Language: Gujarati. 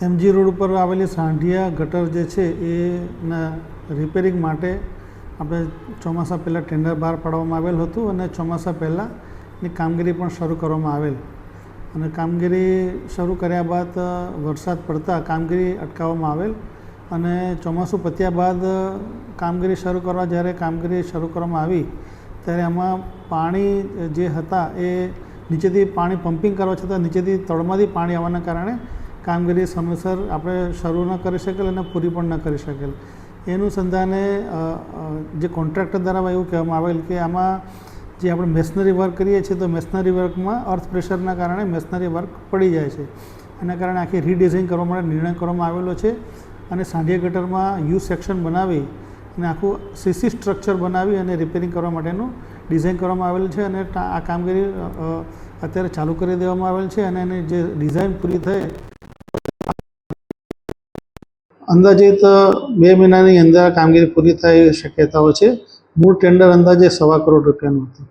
એમજી રોડ ઉપર આવેલી સાંઢિયા ગટર જે છે, એના રિપેરિંગ માટે આપણે ચોમાસા પહેલાં ટેન્ડર બહાર પાડવામાં આવેલ હતું અને ચોમાસા પહેલાંની કામગીરી પણ શરૂ કરવામાં આવેલ. અને કામગીરી શરૂ કર્યા બાદ વરસાદ પડતા કામગીરી અટકાવવામાં આવેલ અને ચોમાસું પત્યા બાદ કામગીરી શરૂ કરવા જ્યારે કામગીરી શરૂ કરવામાં આવી, ત્યારે એમાં પાણી જે હતા એ નીચેથી પાણી પમ્પિંગ કરવા છતાં નીચેથી તળમાંથી પાણી આવવાના કારણે કામગીરી સમયસર આપણે શરૂ ન કરી શકેલ અને પૂરી પણ ન કરી શકેલ એ અનુસંધાને અ, અ, જે કોન્ટ્રાક્ટર દ્વારા એવું કહેવામાં આવેલ કે આમાં જે આપણે મેશનરી વર્ક કરીએ છીએ તો મેશનરી વર્કમાં અર્થ પ્રેશરના કારણે મેશનરી વર્ક પડી જાય છે. એના કારણે આખી રીડિઝાઇન કરવા માટે નિર્ણય કરવામાં આવેલો છે અને સાંઢિયા ગટરમાં યુ સેક્શન બનાવી અને આખું સીસી સ્ટ્રક્ચર બનાવી અને રિપેરિંગ કરવા માટેનું ડિઝાઇન કરવામાં આવેલ છે અને આ કામગીરી અત્યારે ચાલુ કરી દેવામાં આવેલ છે અને એની જે ડિઝાઇન પૂરી થઈ અંદાજિત બે મહિનાની અંદર કામગીરી પૂરી થાય એવી શક્યતાઓ છે. મૂળ ટેન્ડર અંદાજે સવા કરોડ રૂપિયાનું હતું.